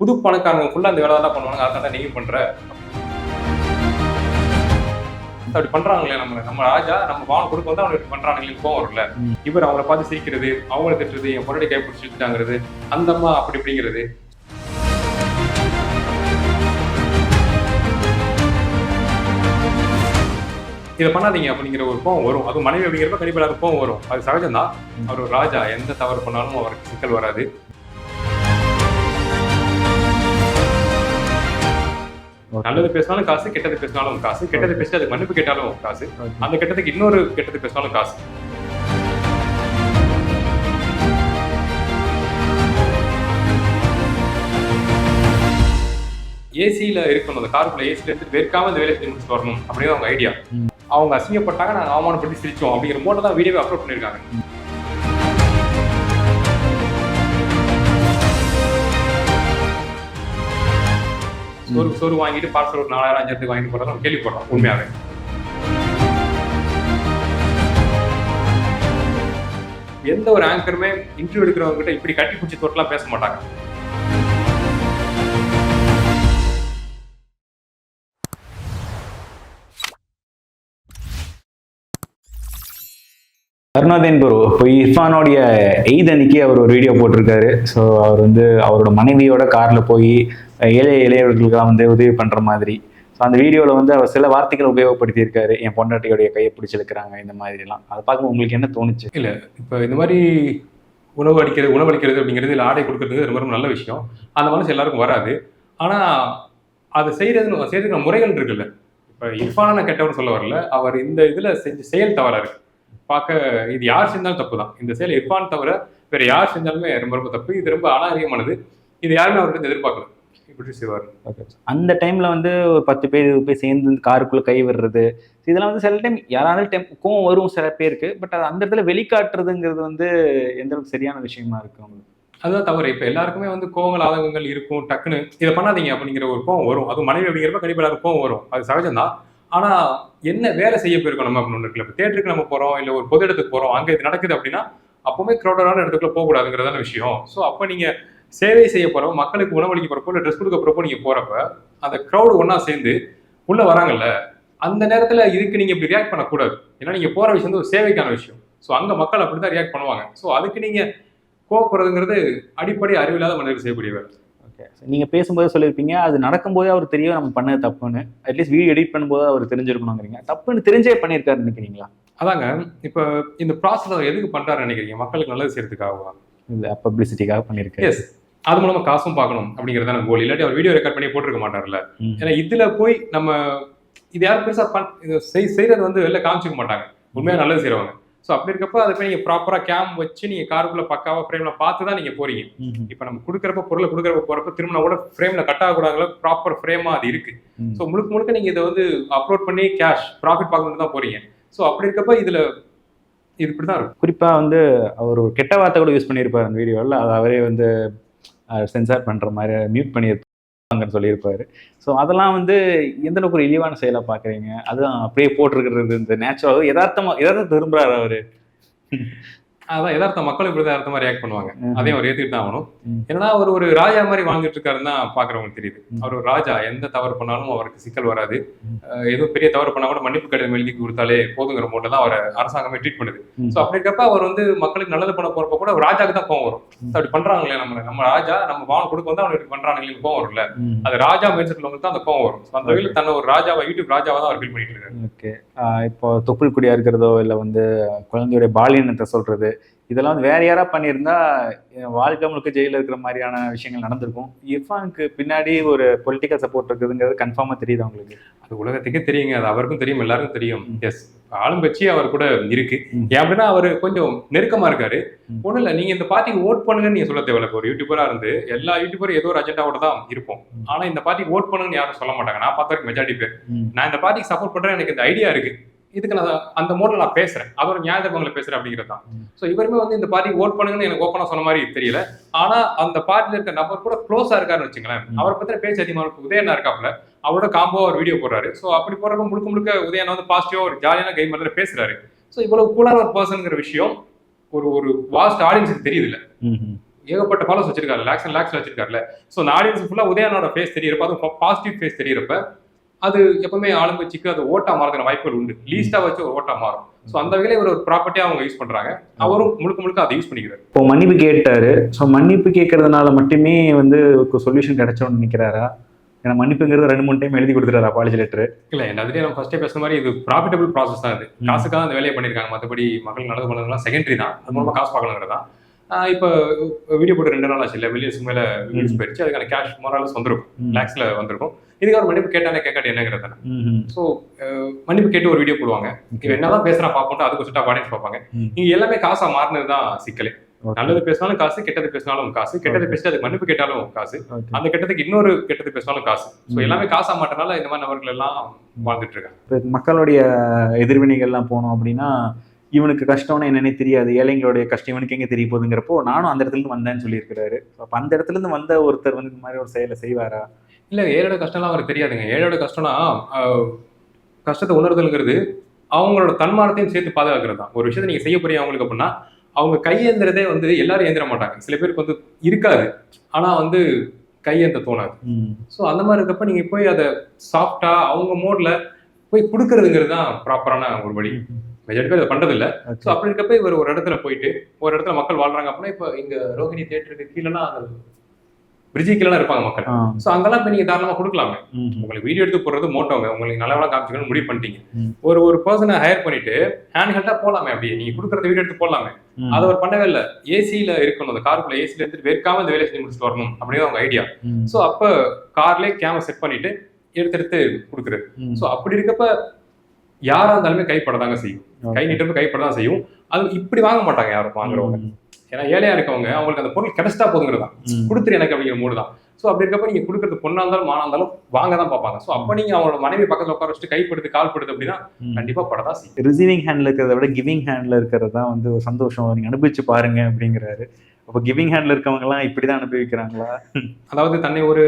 புது பணக்காரங்க ஃபுல்லா அந்த வேலை தான் பண்ணுவாங்க அதை தான் நீங்க பண்ற? அப்படி பண்றாங்களே நம்ம நம்ம ராஜா நம்ம பாவனை கொடுக்க வந்து அவனுக்கு பண்றாங்களே கோவம் வரும்ல. இவர் அவங்கள பார்த்து சிரிக்கிறது அவங்கள திட்டுறது என் பொருளை கை பிடிச்சி இழுத்துட்டாங்கிறது அந்த அம்மா அப்படி இப்படிங்கிறது. இதை பண்ணாதீங்க அப்படிங்கிற ஒரு கோவம் வரும். அது மனைவி அப்படிங்கிறப்ப கண்டிப்பா எல்லாருக்கும் கோவம் வரும். அது சகஜம் தான் அவர் ராஜா. எந்த தவறு பண்ணாலும் அவருக்கு சிக்கல் வராது. நல்லது பேசினாலும் காசு கெட்டது பேசினாலும் காசு. கெட்டது பேசி அதுக்கு மன்னிப்பு கேட்டாலும் காசு. அந்த கெட்டதுக்கு இன்னொரு கெட்டது பேசினாலும் காசு. ஏசியில இருக்கணும். அந்த காருக்குள்ள ஏசில இருந்து வெறுக்காம இந்த வேலையை செஞ்சு முடிச்சு வரணும் அப்படின்னு அவங்க ஐடியா. அவங்க அசிங்கப்பட்டாங்க நாங்க அவமானப்படுத்தி சிரிச்சோம் அப்படிங்கிற மோட்ல தான் வீடியோவை அப்லோட் பண்ணிருக்காங்க சோறு சோறு வாங்கிட்டு பார்சல் ஒரு நாலாயிரம் அஞ்சாயிரத்துக்கு வாங்கிட்டு போறதா கேள்விப்படுறோம் உண்மையாகவே எந்த ஒரு ஆங்கருமே இன்டர்வியூ எடுக்கிறவங்க கிட்ட இப்படி கட்டி பிடிச்சி தொட்டலாம் பேச மாட்டாங்க. கருணாதேன் ப்ரோ இப்போ இர்ஃபானோடைய எய்த் அன்னைக்கு அவர் ஒரு வீடியோ போட்டிருக்காரு. ஸோ அவர் வந்து அவரோட மனைவியோட காரில் போய் ஏழை இளையவர்களுக்கெல்லாம் வந்து உதவி பண்ணுற மாதிரி. ஸோ அந்த வீடியோவில் வந்து அவர் சில வார்த்தைகளை உபயோகப்படுத்தியிருக்காரு. என் பொண்டாட்டியோடைய கையை பிடிச்சிருக்கிறாங்க இந்த மாதிரிலாம். அதை பார்க்க உங்களுக்கு என்ன தோணுச்சு? இல்லை இப்போ இந்த மாதிரி உணவு அடிக்கிறது உணவு அளிக்கிறது அப்படிங்கிறது இல்லை ஆடை கொடுக்கறது ரொம்ப ரொம்ப நல்ல விஷயம். அந்த மனசு எல்லாருக்கும் வராது. ஆனால் அதை செய்கிறது செய்கிறதுக்கு முறைகள் இருக்குல்ல. இப்போ இர்ஃபான கெட்டவர்னு சொல்ல வரல. அவர் இந்த இதில் செஞ்ச செயல் தவறாக இருக்கு. பார்க்க இது யார் செஞ்சாலும் தப்பு தான் இந்த செயல் இர்ஃபான் தவிர வேறு யார் செஞ்சாலுமே ரொம்ப ரொம்ப தப்பு. இது ரொம்ப அனாரியமானது இது யாருமே அவர்கிட்ட எதிர்பார்க்கல. அந்த டைமில் வந்து ஒரு பத்து பேர் போய் சேர்ந்து காருக்குள்ளே கை விடுறது இதெல்லாம் வந்து சில டைம் யாராலும் டைம் கோவம் வரும் சில பேருக்கு பட் அது அந்த இடத்துல வெளிக்காட்டுறதுங்கிறது வந்து எந்த அளவுக்கு சரியான விஷயமா இருக்கு அதுதான் தவறு. இப்போ எல்லாருக்குமே வந்து கோவங்கள் ஆதங்கங்கள் இருக்கும் டக்குன்னு இதை பண்ணாதீங்க அப்படிங்கிற ஒரு கோவம் வரும். அது மனைவி அப்படிங்கிறப்ப கண்டிப்பாக எல்லாருக்கும் கோவம் வரும். அது சகஜம் தான் ஆனா என்ன வேலை செய்ய போயிருக்கோம் நம்ம அப்படின்னு இருக்குல்ல. இப்போ தேட்டருக்கு நம்ம போறோம் இல்லை ஒரு பொது இடத்துக்கு போறோம் அங்கே இது நடக்குது அப்படின்னா அப்பவுமே க்ரௌடரான இடத்துக்குள்ள போகக்கூடாதுங்கிறதான விஷயம். ஸோ அப்போ நீங்க சேவை செய்ய போறோம் மக்களுக்கு உணவளிக்க போறப்போ இல்லை ட்ரெஸ் கொடுக்க போறப்போ நீங்க போறப்ப அந்த க்ரௌடு ஒண்ணா சேர்ந்து உள்ள வராங்கல்ல அந்த நேரத்துல இதுக்கு நீங்க இப்படி ரியாக்ட் பண்ணக்கூடாது. ஏன்னா நீங்க போற விஷயம் வந்து ஒரு சேவைக்கான விஷயம். ஸோ அங்க மக்கள் அப்படிதான் ரியாக்ட் பண்ணுவாங்க. ஸோ அதுக்கு நீங்க கோவப்படுறதுங்கிறது அடிப்படை அறிவில்லாத மனிதர்கள் செய்யக்கூடிய வேலை ஓகே நீங்கள் பேசும்போது சொல்லியிருப்பீங்க. அது நடக்கும்போதே அவர் தெரியும் நம்ம பண்ணது தப்புன்னு. அட்லீஸ்ட் வீடியோ எடிட் பண்ணும்போது அவர் தெரிஞ்சிருக்கணுங்கிறீங்க. தப்புன்னு தெரிஞ்சே பண்ணியிருக்காரு நினைக்கிறீங்களா? அதாங்க. இப்போ இந்த ப்ராசஸ் எதுக்கு பண்றாரு நினைக்கிறீங்க? மக்களுக்கு நல்லது செய்யறதுக்காகவா? இல்லை பப்ளிசிட்டிக்காக பண்ணியிருக்காரு. எஸ் அது மூலமா காசும் பார்க்கணும் அப்படிங்கிறது தான் கோல் இல்லாட்டி அவர் வீடியோ ரெக்கார்ட் பண்ணி போட்டிருக்க மாட்டார்ல. ஏன்னா இதுல போய் நம்ம இது யாரும் பெருசா பண் செய்யறது வந்து வெளில காமிச்சிக்க மாட்டாங்க. உண்மையா நல்லது செய்றவங்க. ஸோ அப்படி இருக்கப்ப அதை போய் நீங்க ப்ராப்பரா கேம் வச்சு நீங்க காருக்குள்ள பக்காவா ஃப்ரேம்ல பார்த்து தான் நீங்க போறீங்க. இப்போ நம்ம கொடுக்குறப்ப பொருளை கொடுக்குறப்ப போறப்ப திரும்ப கூட ஃப்ரேம்ல கட் ஆகக்கூடாதுல ப்ராப்பர் ஃப்ரேமா அது இருக்கு. ஸோ முழுக்க முழுக்க நீங்க இதை வந்து அப்லோட் பண்ணி கேஷ் ப்ராஃபிட் பார்க்கணும்னு தான் போறீங்க. ஸோ அப்படி இருக்கப்ப இதுல இது இப்படி தான் இருக்கும். குறிப்பா வந்து அவர் ஒரு கெட்ட வார்த்தை கூட யூஸ் பண்ணியிருப்பார் அந்த வீடியோவில் அது அவரே வந்து சென்சார் பண்ற மாதிரி மியூட் பண்ணியிருப்பாங்கன்னு சொல்லியிருப்பாரு. ஸோ அதெல்லாம் வந்து எந்த அளவுக்கு ஒரு இழிவான செயலை பாக்குறீங்க? அதுதான் அப்படியே போட்டிருக்கிறது இந்த நேச்சுரல் யதார்த்தமா யதார்த்தம் திரும்புகிறார் அவரு. அதான் யதார்த்த மக்கள் இப்படி தான் யதார்த்தமா ரியாக்ட் பண்ணுவாங்க. அதையும் அவர் ஏத்துக்கிட்டு தான் ஆகணும். ஏன்னா அவர் ஒரு ராஜா மாதிரி வாழ்ந்துட்டு இருக்காருன்னு தான் பாக்குறவங்களுக்கு தெரியுது. அவர் ஒரு ராஜா எந்த தவறு பண்ணாலும் அவருக்கு சிக்கல் வராது ம். அஹ் ஏதோ பெரிய தவறு பண்ணா கூட மன்னிப்பு கடிதம் எழுதி கொடுத்தாலே போதுங்கிற மூட்டை தான் அவரை அரசாங்கமே ட்ரீட் பண்ணுது. ஸோ அப்படி இருக்கப்ப அவர் வந்து மக்களுக்கு நல்லது பண்ண போறப்ப கூட ராஜாக்கு தான் கோவம் வரும். அப்படி பண்றாங்களே நம்ம நம்ம ராஜா நம்ம பாவனை கொடுக்க வந்து அவனுக்கு பண்றாங்களே கோவம் வரும்ல. அது ராஜா மைண்ட் தான் அந்த கோவம் வரும் அந்த வகையில் தன்னை ஒரு ராஜாவா யூடியூப் ராஜாவா தான் அவர் ஃபீல் பண்ணிட்டு இருக்காரு ஓகே இப்போ தொப்புள் குடியா இருக்கிறதோ இல்லை வந்து குழந்தையுடைய பாலியனத்தை சொல்றது இதெல்லாம் வந்து வேற யாரா பண்ணியிருந்தா வாழ்க்கை முழுக்க ஜெயிலில் இருக்கிற மாதிரியான விஷயங்கள் நடந்திருக்கும். இர்ஃபானுக்கு பின்னாடி ஒரு பொலிட்டிக்கல் சப்போர்ட் இருக்குதுங்கிறது கன்ஃபார்மா தெரியுது உங்களுக்கு? அது உலகத்துக்கே தெரியுங்க. அது அவருக்கும் தெரியும் எல்லாருக்கும் தெரியும். எஸ் ஆளுங்கட்சி அவர் கூட இருக்கு. ஏன் அப்படின்னா அவர் கொஞ்சம் நெருக்கமா இருக்காரு. ம். ஒண்ணும் இல்ல. நீங்க இந்த பார்ட்டிக்கு ஓட் பண்ணுங்கன்னு நீங்க சொல்ல தேவையில்ல. ஒரு யூடியூபரா இருந்து எல்லா யூடியூபரும் ஏதோ ஒரு அஜெண்டாவோட தான் இருப்போம். ஆனா இந்த பார்ட்டிக்கு ஓட் பண்ணுங்கன்னு யாரும் சொல்ல மாட்டாங்க. நான் பார்த்த வரைக்கும் மெஜாரிட்டி பேர். நான் இந்த பார்ட்டிக்கு சப்போர்ட் பண்றேன் எனக்கு இந்த ஐடியா இருக்கு. இதுக்கு நான் அந்த மோட்ல நான் பேசுறேன். அதோட நியாய தர்மங்களை பேசுறேன் அப்படிங்கிறது தான். ஸோ இவருமே வந்து இந்த பார்ட்டிக்கு ஓட் பண்ணுங்கன்னு எனக்கு ஓப்பனா சொன்ன மாதிரி தெரியல. ஆனா அந்த பார்ட்டில இருக்க நபர் கூட க்ளோஸா இருக்காருன்னு வச்சுங்களேன். அவரை பத்தின பேச்சு அதிகமா இருக்கு உதயண்ணா இருக்காப்ல அவரோட காம்போ ஒரு வீடியோ போடுறாரு. ஸோ அப்படி போடுறப்ப முழுக்க முழுக்க உதயண்ணா வந்து பாசிட்டிவா ஒரு ஜாலியான கை மாதிரி பேசுறாரு. ஸோ இவ்வளவு கூலான ஒரு பர்சனுங்கிற விஷயம் ஒரு ஒரு வாஸ்ட் ஆடியன்ஸுக்கு தெரியுது இல்ல. ஏகப்பட்ட ஃபாலோஸ் வச்சிருக்காரு லேக்ஸ் அண்ட் லேக்ஸ் வச்சிருக்காருல ஸோ அந்த ஆடியன்ஸ் ஃபுல்லாக உதயனோட ஃபேஸ் தெரியறப்ப அதுவும் பாசிட்டிவ் ஃபேஸ் தெரியறப்ப அது எப்பவுமே ஆளுங்கட்சிக்கு அது ஓட்டா மாறதுன வாய்ப்புகள் உண்டு. லீஸ்டா வச்சு ஒரு ஓட்டா மாறும். ஸோ அந்த வகையில இவர் ஒரு ப்ராப்பர்ட்டியா அவங்க யூஸ் பண்றாங்க. அவரும் முழுக்க முழுக்க அதை யூஸ் பண்ணிக்கிறாரு. இப்போ மன்னிப்பு கேட்டாரு. ஸோ மன்னிப்பு கேட்கறதுனால மட்டுமே வந்து சொல்யூஷன் கிடைச்சோன்னு நினைக்கிறாரா? ஏன்னா மன்னிப்புங்கிறது ரெண்டு மூணு டைம் எழுதி கொடுத்துறாரு அப்பாலஜி லெட்டர் இல்ல என்ன அதுலயே நம்ம ஃபர்ஸ்டே பேசுற மாதிரி இது ப்ராஃபிட்டபிள் ப்ராசஸ் தான் இது காசுக்காக அந்த வேலையை பண்ணிருக்காங்க மற்றபடி மக்கள் நல்லது பண்ணதுலாம் செகண்டரி தான். அது மூலமா காசு பார்க்கணுங்கிறது தான். இப்போ வீடியோ போட்டு ரெண்டு நாள் ஆச்சு. இல்ல மில்லியன்ஸ்க்கு மேல வியூஸ் போயிடுச்சு அதுக்கான கேஷ் மொராலஸ் வந்திருக்கும். லேக்ஸ்ல வந்திருக்கும். இதுக்கு அவர் மன்னிப்பு கேட்டானே கேட்காட்டி என்னங்கிறது ஸோ மன்னிப்பு கேட்டு ஒரு வீடியோ போடுவாங்க. இவன் என்னதான் பேசுறான் பார்ப்போம் அதுக்கு வச்சுட்டா ஆடியன்ஸ் பார்ப்பாங்க. ம். இங்க எல்லாமே காசா மாறினது தான் சிக்கலே நல்லது பேசினாலும் காசு கெட்டது பேசினாலும் காசு. கெட்டது பேசிட்டு அதுக்கு மன்னிப்பு கேட்டாலும் காசு. அந்த கெட்டதுக்கு இன்னொரு கெட்டது பேசினாலும் காசு. ஸோ. எல்லாமே காசா மாட்டனால இந்த மாதிரி நபர்கள் எல்லாம் வாழ்ந்துட்டு இருக்காங்க. மக்களுடைய எதிர்வினைகள்லாம் போனோம் அப்படின்னா இவனுக்கு கஷ்டம்னு என்னன்னே தெரியாது. ஏழைங்களுடைய கஷ்டம் இவனுக்கு எங்க தெரிய போகுதுங்கிறப்போ நானும் அந்த இடத்துல இருந்து வந்தேன்னு சொல்லியிருக்கிறாரு. அப்போ அந்த இடத்துல இருந்து வந்த ஒருத்தர் வந்து இந்த மாதிரி ஒரு செயலை செய்வாரா? இல்ல ஏழோட கஷ்டம்லாம் அவருக்கு தெரியாதுங்க. ஏழோட கஷ்டம்னா கஷ்டத்தை உணர்தல்ங்கிறது அவங்களோட தன்மானத்தையும் சேர்த்து பாதுகாக்கிறது தான் ஒரு விஷயத்தை நீங்க செய்ய போறீங்க அவங்களுக்கு அப்படின்னா அவங்க கையேந்திரதே வந்து எல்லாரும் ஏந்திர மாட்டாங்க. சில பேருக்கு வந்து இருக்காது. ஆனா வந்து கையேந்த தோணாது. ஸோ அந்த மாதிரி இருக்கப்ப நீங்க போய் அதை சாஃப்டா அவங்க மோட்ல போய் கொடுக்கறதுங்கிறது தான் ப்ராப்பரான ஒரு வழி. மெஜாரிட்டி பேர் அதை பண்றது இல்ல ஸோ அப்படி இருக்கப்ப இவர் ஒரு இடத்துல போயிட்டு ஒரு இடத்துல மக்கள் வாழ்றாங்க அப்படின்னா இப்போ இங்க ரோஹிணி தேட்டருக்கு கீழேனா கீழே இருப்பாங்க மக்கள். ஸோ அங்கெல்லாம் நீங்க தாராளமா கொடுக்கலாமே. உங்களுக்கு வீடியோ எடுத்து போடுறது மோட்டோங்க உங்களுக்கு நல்லவளா காமிச்சிக்கணும்னு முடிவு பண்ணிட்டீங்க. ஒரு ஒரு பர்சனை ஹையர் பண்ணிட்டு ஹேண்ட் ஹெல்டா போலாமே அப்படியே நீங்க கொடுக்குறது வீடியோ எடுத்து போடலாமே. அதை அவர் பண்ணவே இல்லை ஏசியில இருக்கணும் அந்த காருக்குள்ள ஏசில எடுத்துட்டு வெறுக்காம இந்த வேலையை செஞ்சு முடிச்சுட்டு வரணும் அப்படின்னு அவங்க ஐடியா. ஸோ அப்ப கார்லயே கேமரா செட் பண்ணிட்டு எடுத்து எடுத்து கொடுக்குறது. ஸோ அப்படி இருக்கப்ப யாரா இருந்தாலுமே கைப்படதாங்க செய்யும் கை நீட்டப்ப கைப்படதான் செய்யும் அது இப்படி வாங்க மாட்டாங்க யாரும் வாங்குறவங்க. ஏன்னா ஏழையா இருக்கவங்க அவங்களுக்கு அந்த பொருள் கிடைச்சிட்டா போதுங்கிறதா ம். கொடுத்துரு எனக்கு அப்படிங்கிற மூடு தான். ஸோ அப்படி இருக்கப்ப நீங்க கொடுக்குறது பொண்ணா இருந்தாலும் மானா இருந்தாலும் வாங்க தான் பார்ப்பாங்க. ஸோ அப்ப நீங்க அவங்களோட மனைவி பக்கத்துல உட்கார வச்சுட்டு கைப்படுத்து கால் படுத்து அப்படின்னா. கண்டிப்பா படதான் செய்யும் ரிசீவிங் ஹேண்ட்ல இருக்கிறத விட கிவிங் ஹேண்ட்ல இருக்கிறது தான் வந்து ஒரு சந்தோஷம். நீங்க அனுபவிச்சு பாருங்க அப்படிங்கிறாரு. அப்போ கிவிங் ஹேண்ட்ல இருக்கவங்க எல்லாம் இப்படிதான் அனுபவிக்கிறாங்களா? அதாவது தன்னை ஒரு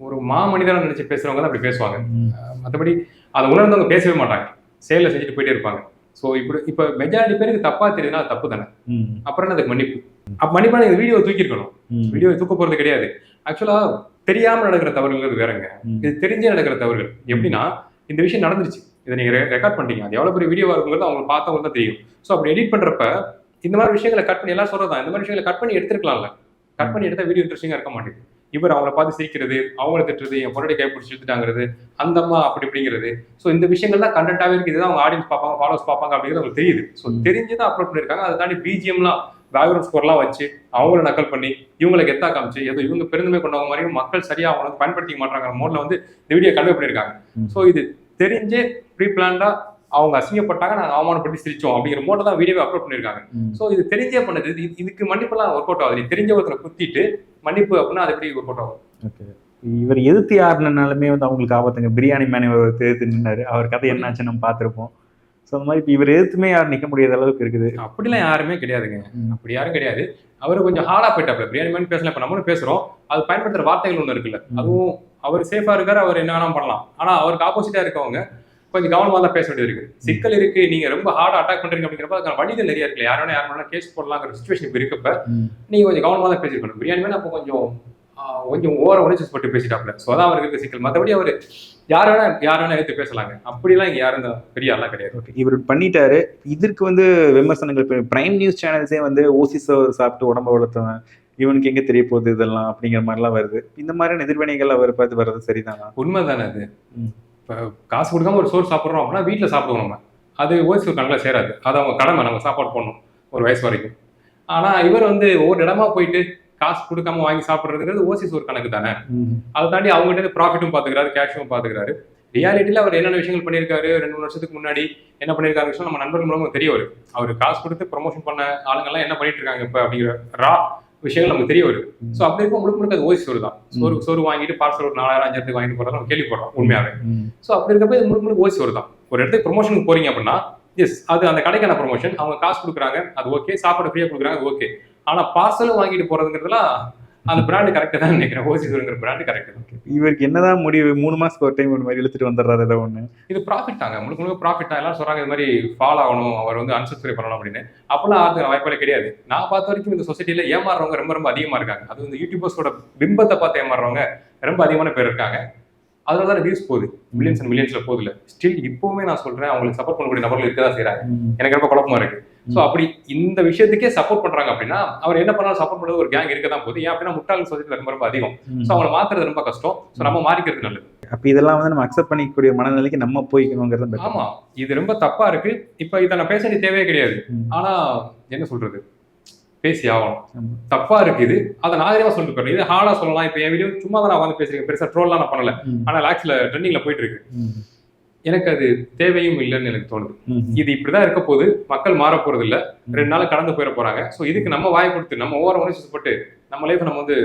ஒரு மா மனிதனா நினைச்சு பேசுறவங்க தான் அப்படி பேசுவாங்க. மற்றபடி அதை உணர்ந்தவங்க பேசவே மாட்டாங்க. செயலை செஞ்சுட்டு போயிட்டே இருப்பாங்க. ஸோ இப்படி இப்போ மெஜாரிட்டி பேருக்கு தப்பா தெரியுதுன்னா அது தப்பு தானே. அப்புறம் என்ன அதுக்கு மன்னிப்பு? அப்ப மன்னிப்பா நீங்க வீடியோ தூக்கியிருக்கணும். ம். வீடியோ தூக்க போறது கிடையாது. ஆக்சுவலா தெரியாம நடக்கிற தவறுங்கிறது வேறங்க. இது தெரிஞ்சே நடக்கிற தவறுகள். எப்படின்னா இந்த விஷயம் நடந்துருச்சு. இதை நீங்க ரெக்கார்ட் பண்ணிட்டீங்க. அது எவ்வளவு பெரிய வீடியோவா இருக்குங்கிறது அவங்க பார்த்தவங்க தான் தெரியும். ஸோ அப்படி எடிட் பண்றப்ப இந்த மாதிரி விஷயங்களை கட் பண்ணி எல்லாம் சொல்றதா இந்த மாதிரி விஷயங்களை கட் பண்ணி எடுத்துருக்கலாம்ல. கட் பண்ணி எடுத்தா வீடியோ இன்ட்ரெஸ்டிங்கா இருக்க மாட்டேங்குது. இவர் அவங்கள பார்த்து சிரிக்கிறது அவங்கள திட்டுறது என் பொருளை கை பிடிச்சி இழுத்துட்டாங்கிறது அந்த அம்மா அப்படி இப்படிங்கிறது. ஸோ இந்த விஷயங்கள் தான் கண்டென்ட்டாகவே இருக்குது இதுதான் அவங்க ஆடியன்ஸ் பார்ப்பாங்க ஃபாலோஸ் பார்ப்பாங்க அப்படிங்கிறது அவங்களுக்கு தெரியுது. ஸோ. தெரிஞ்சு தான் அப்லோட் பண்ணியிருக்காங்க. அதை தாண்டி பிஜிஎம்லாம் பேக்ரவுண்ட் ஸ்கோர்லாம் வச்சு அவங்கள நக்கல் பண்ணி இவங்களை கெத்தா காமிச்சு ஏதோ இவங்க பெருந்தமை கொண்டவங்க மாதிரியும் மக்கள் சரியா அவங்க வந்து பயன்படுத்திக்க மாட்டாங்கிற மோட்ல வந்து இந்த வீடியோ கன்வே பண்ணியிருக்காங்க. ஸோ இது தெரிஞ்சே ப்ரீ பிளான்டா அவங்க அசிங்கப்பட்டாங்க நாங்கள் அவமானப்பட்டு சிரிச்சோம் அப்படிங்கிற மோட்டை தான் வீடியோவை அப்லோட் பண்ணியிருக்காங்க. ஸோ இது தெரிஞ்சே பண்ணது. இது இதுக்கு மன்னிப்பெல்லாம் ஒர்க் அவுட் ஆகுது. நீ தெரிஞ்ச ஒருத்தரை குத்திட்டு மன்னிப்பு அப்படின்னா அது எப்படி ஒர்க் அவுட் ஆகும்? ஓகே இவர் எதிர்த்து யாருனாலுமே வந்து அவங்களுக்கு ஆபத்துங்க. பிரியாணி மேன் இவர் எதிர்த்து நின்னாரு. அவர் கதை என்னாச்சு நம்ம பார்த்துருப்போம். ஸோ அந்த மாதிரி இப்போ இவர் எதிர்த்துமே யாரும் நிற்க முடியாத அளவுக்கு இருக்குது. அப்படிலாம் யாருமே கிடையாதுங்க. அப்படி யாரும் கிடையாது. அவர் கொஞ்சம் ஹார்டா போயிட்டாப்ல பிரியாணி மேன் பேசல இப்ப நம்மளும் பேசுறோம். அது பயன்படுத்துற வார்த்தைகள் ஒண்ணு இருக்குல்ல. அதுவும் அவர் சேஃபா இருக்காரு அவர் என்ன வேணாலும் பண்ணலாம். ஆனா அவருக்கு ஆப்போசிட்டா இருக்கவங்க கொஞ்சம் கவனமா தான் பேச வேண்டியது இருக்கு. சிக்கல் இருக்கு நீங்க ரொம்ப ஹார்டா அட்டாக் பண்றீங்க அப்படிங்கிறப்ப அதுக்கான வழிகள் நிறைய இருக்குல்ல. யார் வேணா யார் வேணா கேஸ் போடலாங்கிற சுச்சுவேஷன் இப்ப இருக்கப்ப. நீங்க கொஞ்சம் கவனமா தான் பேசிருக்கணும். பிரியாணி மேன் அப்போ கொஞ்சம் கொஞ்சம் ஓர உணர்ச்சி பட்டு பேசிட்டாப்ல. ஸோ அதான் அவருக்கு இருக்க சிக்கல். மற்றபடி அவர் யார் வேணா யார் வேணா எடுத்து பேசலாங்க. அப்படிலாம் இங்க யாரும் பெரிய ஆள்லாம் கிடையாது. ஓகே இவர் பண்ணிட்டாரு. இதற்கு வந்து விமர்சனங்கள் பிரைம் நியூஸ் சேனல்ஸே வந்து ஓசி சாப்பிட்டு உடம்ப வளர்த்தவன் இவனுக்கு எங்க தெரிய போகுது இதெல்லாம் அப்படிங்கிற மாதிரிலாம் வருது. இந்த மாதிரியான எதிர்வினைகள் அவர் பார்த்து வர்றது சரிதானா? உண்மை தானே அது. இப்போ காசு கொடுக்காம ஒரு சோறு சாப்பிட்றோம் அப்படின்னா வீட்டில் சாப்பிடுவோம் நம்ம. அது ஒரு கணக்கில் சேராது. அது அவங்க கடமை நம்ம சாப்பாடு போடணும் ஒரு வயசு வரைக்கும். ஆனால் இவர் வந்து ஒவ்வொரு இடமா போயிட்டு காசு கொடுக்காம வாங்கி சாப்பிட்றதுங்கிறது ஓசிஸ் ஒரு கணக்கு தானே. அதை தாண்டி அவங்ககிட்ட இருந்து ப்ராஃபிட்டும் பார்த்துக்கிறாரு கேஷும் பார்த்துக்கிறாரு ரியாலிட்டியில் அவர் என்னென்ன விஷயங்கள் பண்ணியிருக்காரு ரெண்டு மூணு வருஷத்துக்கு முன்னாடி என்ன பண்ணியிருக்காரு விஷயம் நம்ம நண்பர்கள் மூலமாக தெரிய வரும் அவர் காசு கொடுத்து ப்ரொமோஷன் பண்ண ஆளுங்கெல்லாம் என்ன பண்ணிட்டு இருக்காங்க இப்போ அப்படிங்கிற ரா விஷயங்கள் நமக்கு தெரிய வரும் ஸோ அப்படி இருக்கும் முழுக்க முழுக்க அது ஓசி சோறு தான் சோறு சோறு வாங்கிட்டு பார்சல் ஒரு நாலாயிரம் அஞ்சாயிரத்துக்கு வாங்கிட்டு போகிறத நம்ம கேள்விப்படுறோம் உண்மையாவே. ஸோ அப்படி இருக்கப்ப இது முழுக்க முழுக்க ஓசி வரும் தான் ஒரு இடத்துக்கு ப்ரொமோஷனுக்கு போறீங்க அப்படின்னா எஸ் அது அந்த கடைக்கான ப்ரொமோஷன் அவங்க காசு கொடுக்குறாங்க அது ஓகே சாப்பாடு ஃப்ரீயாக கொடுக்குறாங்க அது ஓகே ஆனால் பார்சலும் வாங்கிட்டு போறதுங்கிறதுலாம் அந்த பிராண்டு கரெக்டாக தான் நினைக்கிறேன். ஓசிசுங்கிற பிராண்டு கரெக்ட் தான். இவருக்கு என்னதான் முடிவு? மூணு மாசத்துக்கு ஒரு டைம் ஒரு மாதிரி இழுத்துட்டு வந்துடுறாரு ஏதோ ஒண்ணு. இது ப்ராஃபிட் தாங்க. முழுக்க முழுக்க ப்ராஃபிட் தான். எல்லாரும் சொல்றாங்க இது மாதிரி ஃபாலோ ஆகணும் அவர் வந்து அன்சப்ஸ்கிரைப் பண்ணணும் அப்படின்னு. அப்பெல்லாம் ஆகிறதுக்கு வாய்ப்பே கிடையாது. நான் பார்த்த வரைக்கும் இந்த சொசைட்டில ஏமாறுறவங்க ரொம்ப ரொம்ப அதிகமா இருக்காங்க. அது வந்து யூடியூபர்ஸோட பிம்பத்தை பார்த்து ஏமாறுறவங்க ரொம்ப அதிகமான பேர் இருக்காங்க. அதனால தான் வியூஸ் போகுது. மில்லியன்ஸ் அண்ட் மில்லியன்ஸ்ல போகுதுல ஸ்டில் இப்பவுமே நான் சொல்றேன் அவங்களுக்கு சப்போர்ட் பண்ணக்கூடிய நபர்கள் இருக்க தான் செய்றாங்க எனக்கு ரொம்ப குழப்பமா இருக்கு. ஸோ அப்படி இந்த விஷயத்துக்கே சப்போர்ட் பண்றாங்க அப்படின்னா அவர் என்ன பண்ணாலும் சப்போர்ட் பண்றது ஒரு கேங் இருக்க தான் போகுது. ஏன் அப்படின்னா முட்டாள் சொசைட்டில ரொம்ப ரொம்ப அதிகம். ஸோ அவங்களை மாத்துறது ரொம்ப கஷ்டம். ஸோ நம்ம மாறிக்கிறது நல்லது. அப்ப இதெல்லாம் வந்து நம்ம அக்செப்ட் பண்ணிக்கக்கூடிய மனநிலைக்கு நம்ம போய்க்கணுங்கிறது. ஆமா. இது ரொம்ப தப்பா இருக்கு. இப்ப இதை நான் பேச வேண்டிய தேவையே கிடையாது. ஆனா என்ன சொல்றது? பேசி ஆகணும். தப்பா இருக்கு இது. அதை நாகரிகமா சொல்லிட்டு போறேன் இது ஹார்டா சொல்லலாம். இப்ப என் வீடியோ சும்மா தான் நான் வந்து பேசுறேன் பெருசா ட்ரோல்லாம் நான் பண்ணல. ஆனா லாக்ஸ்ல ட்ரெண்டிங்ல போயிட்டு இருக்கு. எனக்கு அது தேவையும் இல்லைன்னு எனக்கு தோணுது. இது இப்படிதான் இருக்க போகுது. மக்கள் மாற போறது இல்ல ரெண்டு நாள் கடந்து போயிட போறாங்க. சோ இதுக்கு நம்ம வாய் கொடுத்து நம்ம ஓர உணர்ச்சி நம்ம லைஃப் நம்ம வந்து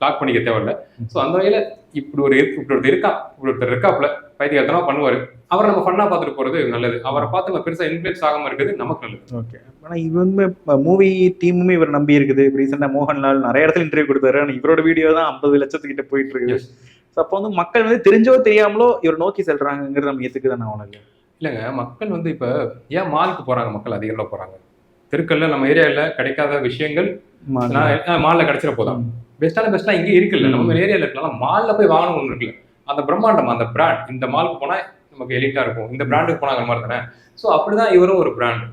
லாக் பண்ணிக்க தேவையில்ல. சோ அந்த வகையில இப்படி ஒரு இருக்கு- இப்படி ஒருத்தர் இருக்கா இப்படி ஒருத்தர் இருக்காப்ல பைத்தியத்தனமா பண்ணுவாரு. அவரை நம்ம ஃபன்னா பார்த்துட்டு போறது நல்லது. அவரை பார்த்து நம்ம பெருசா இன்ஃபுளுன்ஸ் ஆகாம இருக்கிறது நமக்கு நல்லது. ஓகே ஆனா வந்து மூவி டீமுமே இவர் நம்பி இருக்குது. இப்போ ரீசெண்டாக மோகன்லால் நிறைய இடத்துல இன்டர்வியூ கொடுத்தாரு. ஆனா இவரோட வீடியோ தான் ஐம்பது லட்சத்துக்கிட்ட போயிட்டு இருக்குது. ஸோ அப்போ வந்து மக்கள் வந்து தெரிஞ்சோ தெரியாமலோ இவர் நோக்கி செல்றாங்கிறது நம்ம ஏத்துக்கு தான் இல்லைங்க மக்கள் வந்து இப்ப ஏன் மாலுக்கு போறாங்க மக்கள்? அதிக அளவு போறாங்க. தெருக்கல்ல நம்ம ஏரியால கிடைக்காத விஷயங்கள் மால்ல கிடைச்சிட போதும். பெஸ்டான பெஸ்டா இங்கே இருக்குல்ல. நம்ம ஏரியால இருக்கலாம் மால்ல போய் வாங்கணும் ஒன்று இருக்குல்ல. அந்த பிரம்மாண்டம் அந்த பிராண்ட் இந்த மாலுக்கு போனா நமக்கு எலிட்டா இருக்கும். இந்த பிராண்டுக்கு போனாங்க மாதிரி தானே. ஸோ அப்படிதான் இவரும் ஒரு பிராண்ட்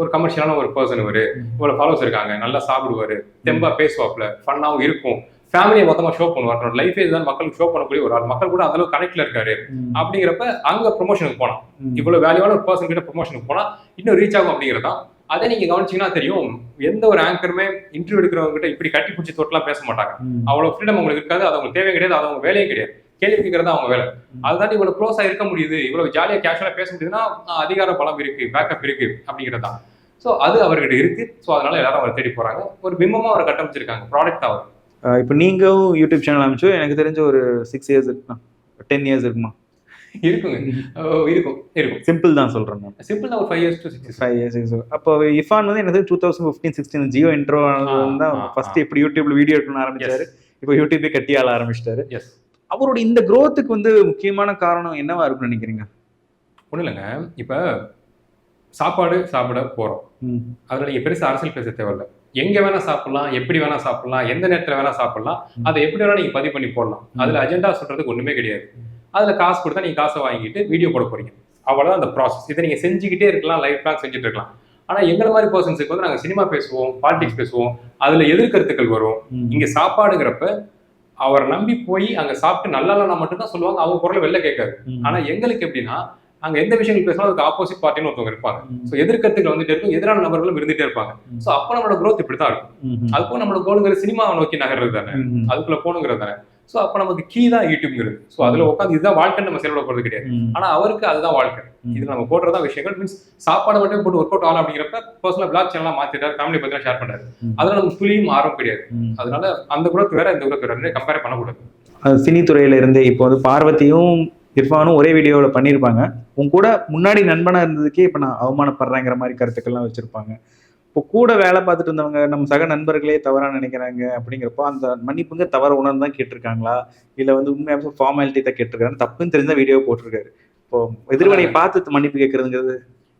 ஒரு கமர்ஷியலான ஒரு பர்சன் இவரு. இவ்வளவு ஃபாலோஸ் இருக்காங்க. நல்லா சாப்பிடுவாரு. தெம்பா பேசுவாப்ல ஃபன்னாவும் இருக்கும். ஃபேமிலியை மொத்தமா ஷோ பண்ணுவார் லைஃபே இதுதான். மக்களுக்கு ஷோ பண்ணக்கூடிய ஒரு ஆள். மக்கள் கூட அந்த அளவுக்கு கனெக்ட்ல இருக்காரு. அப்படிங்கிறப்ப அங்க ப்ரொமோஷனுக்கு போனான் இவ்வளவு வேல்யூவான ஒரு பர்சன் கிட்ட ப்ரொமோஷனுக்கு போனா இன்னும் ரீச் ஆகும் அப்படிங்கிறதா அதை நீங்க கவனிச்சீங்கன்னா தெரியும். எந்த ஒரு ஆங்கருமே இன்டர்வியூ எடுக்கிறவங்க கிட்ட இப்படி கட்டி பிடிச்சி தொட்டலாம் பேச மாட்டாங்க. அவ்வளவு ஃப்ரீடம் உங்களுக்கு இருக்காது. அது அவங்களுக்கு தேவை கிடையாது. அது அவங்க வேலையும் கிடையாது. கேள்வி கேட்கறது அவங்க வேலை. அதுதான் இவ்வளவு க்ளோஸா இருக்க முடியுது. இவ்வளவு ஜாலியா கேஷுவலா பேச முடியுதுன்னா அதிகார பலம் இருக்கு. பேக்கப் இருக்கு. அப்படிங்கிறது தான். ஸோ அது அவர்கிட்ட இருக்கு. ஸோ அதனால எல்லாரும் அவரை தேடி போறாங்க. ஒரு பிம்பமா அவரை கட்டமைச்சிருக்காங்க. ப்ராடக்ட் அவர். இப்போ நீங்களும் யூடியூப் சேனல் அமைச்சு எனக்கு தெரிஞ்ச ஒரு சிக்ஸ் இயர்ஸ் இருக்குமா டென் இயர்ஸ் இருக்குமா? இருக்குங்க. இருக்கும் இருக்கும். சிம்பிள் தான் சொல்றேன் நான். சிம்பிள் தான் ஒரு five years to six five years six அப்போ இஃபான் வந்து எனக்கு two thousand fifteen sixteen Jio intro தான் ஃபர்ஸ்ட் எப்படி யூடியூப்ல வீடியோ எடுக்கணும்னு ஆரம்பிச்சாரு. இப்போ யூடியூபே கட்டி ஆள ஆரம்பிச்சிட்டாரு. எஸ் அவரோட இந்த growth-க்கு வந்து முக்கியமான காரணம் என்னவா இருக்கும்னு நினைக்கிறீங்க? ஒன்றும் இல்லைங்க. இப்போ சாப்பாடு சாப்பிட போறோம். ம். அதுல நீங்க பெருசா அரசியல் பேச தேவையில்ல. எங்க வேணா சாப்பிடலாம் எப்படி வேணா சாப்பிடலாம் எந்த நேரத்துல வேணா சாப்பிடலாம். அதை எப்படி வேணா நீங்க பதிவு பண்ணி போடலாம். அதுல அஜெண்டா சொல்றதுக்கு ஒண்ணுமே கிடையாது. அதுல காசு கொடுத்தா நீங்க காசை வாங்கிட்டு வீடியோ போட போறீங்க. அவ்வளவுதான் அந்த ப்ராசஸ் இதை நீங்க செஞ்சுக்கிட்டே இருக்கலாம் லைஃப் லாங் செஞ்சுட்டு இருக்கலாம். ஆனா எங்களை மாதிரி பர்சன்ஸுக்கு வந்து நாங்க சினிமா பேசுவோம் பாலிடிக்ஸ் பேசுவோம் அதுல எதிர்கருத்துக்கள் வரும். இங்க சாப்பாடுங்கிறப்ப அவரை நம்பி போய் அங்க சாப்பிட்டு நல்லா இல்லைனா மட்டும்தான் சொல்லுவாங்க அவங்க குரலை வெளில கேட்காது. ம். ஆனா எங்களுக்கு எப்படின்னா அங்க எந்த விஷயங்கள் பேசினாலும் அதுக்கு ஆப்போசிட் பார்ட்டின்னு ஒருத்தவங்க இருப்பாங்க. ஸோ எதிர்கருத்துக்கள் வந்துட்டே இருக்கும் எதிரான நபர்களும் இருந்துட்டே இருப்பாங்க. ஸோ அப்போ நம்மளோட growth இப்படி தான் இருக்கும். அதுக்கும் நம்மளோட கோலுங்கிற சினிமாவை நோக்கி நகர்றது தானே. அதுக்குள்ள போகணுங்கிறது தானே ஸோ அப்போ நமக்கு கீ தான் யூடியூப்ங்கிறது ஸோ அதுல உட்காந்து இதுதான் வாழ்க்கைன்னு நம்ம செயல்பட போறது கிடையாது. ஆனா அவருக்கு அதுதான் வாழ்க்கை. இது நம்ம போடுறதா விஷயங்கள் மீன்ஸ் சாப்பாடு மட்டும் போட்டு ஒர்க் அவுட் ஆகலாம் அப்படிங்கிறப்ப பர்சனல் பிளாக் சேனலாம் மாத்திட்டாரு ஃபேமிலி பத்தி ஷேர் பண்ணாரு. அதுல நமக்கு துளியும் ஆர்வம் கிடையாது. அதனால அந்த growth வேற இந்த growth வேற கம்பேர் பண்ணக்கூடாது சினி துறையில இருந்து இப்போ வந்து பார்வதியும் இர்ஃபானும் ஒரே வீடியோவில் பண்ணியிருப்பாங்க உன் கூட முன்னாடி நண்பனா இருந்ததுக்கே இப்போ நான் அவமானப்படுறேங்கிற மாதிரி கருத்துக்கள்லாம் வச்சிருப்பாங்க. இப்போ கூட வேலை பார்த்துட்டு இருந்தவங்க நம்ம சக நண்பர்களே தவறா நினைக்கிறாங்க அப்படிங்கிறப்போ அந்த மன்னிப்புங்க தவற உணர்ந்து தான் கேட்டிருக்காங்களா? இல்லை வந்து உண்மையாக ஃபார்மாலிட்டி தான் கேட்டிருக்காங்க. தப்புன்னு தெரிஞ்ச வீடியோ போட்டிருக்காரு. இப்போ எதிர்வனையை பார்த்து மன்னிப்பு கேட்கறதுங்கிறது?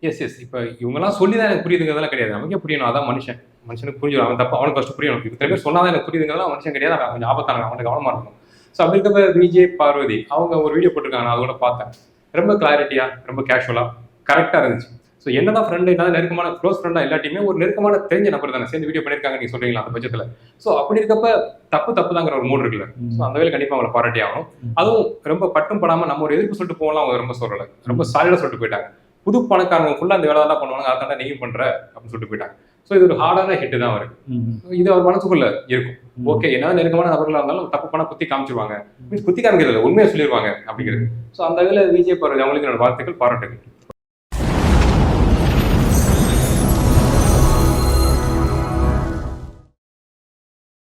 எஸ் எஸ் இப்போ இவங்கெல்லாம் சொல்லி தான் எனக்கு புரியுதுங்கிறதெல்லாம் கிடையாது. நமக்கே புரியணும். அதான் மனுஷன். மனுஷனுக்கு புரிஞ்சிடும். அவன் தப்பு அவனுக்கு ஃபஸ்ட்டு புரியணும். இத்தனை பேர் சொன்னாதான் எனக்கு புரியுதுங்கிறதெல்லாம் மனுஷன் கிடையாது. அவன் கொஞ்சம் அவனுக்கு கவனமா இருக்கணும் ஸோ அப்படி இருக்கப்ப விஜய் பார்வதி அவங்க ஒரு வீடியோ போட்டிருக்காங்க நான் அதோட பார்த்தேன். ரொம்ப கிளாரிட்டியா ரொம்ப கேஷுவலா கரெக்டா இருந்துச்சு. ஸோ என்னதான் ஃப்ரெண்டு என்ன நெருக்கமான க்ளோஸ் ஃப்ரெண்டா எல்லாத்தையுமே ஒரு நெருக்கமான தெரிஞ்ச நபர் தானே? சேர்ந்து வீடியோ பண்ணியிருக்காங்க நீங்க சொல்றீங்களா அந்த பட்சத்துல? ஸோ அப்படி இருக்கப்ப தப்பு தப்பு தாங்கிற ஒரு மூடு இருக்குல்ல. ஸோ அந்த வேலை கண்டிப்பா அவங்களை பாராட்டி ஆகணும். அதுவும் ரொம்ப பட்டும் படாம நம்ம ஒரு எதிர்ப்பு சொல்லிட்டு போகலாம் அவங்க ரொம்ப சொல்லலை. ரொம்ப சாலிடா சொல்லிட்டு போயிட்டாங்க. புது பணக்காரங்க ஃபுல்லா அந்த வேலை தான் பண்ணுவாங்க அதான் நீயும் பண்ற அப்படின்னு சொல்லிட்டு போயிட்டாங்க. ஸோ இது ஒரு ஹார்டான ஹிட் தான் அவருக்கு. இது அவர் மனசுக்குள்ள இருக்கும். ஓகே என்ன நெருக்கமான நபர்களா இருந்தாலும் தப்பு பண்ண குத்தி காமிச்சிருவாங்க. மீன்ஸ் குத்தி காமிக்கிறது இல்லை உண்மையை சொல்லிடுவாங்க அப்படிங்கிறது. ஸோ அந்த வகையில் விஜய் பார்வதி அவங்களுக்கு என்னோட வாழ்த்துக்கள் பாராட்டுகள்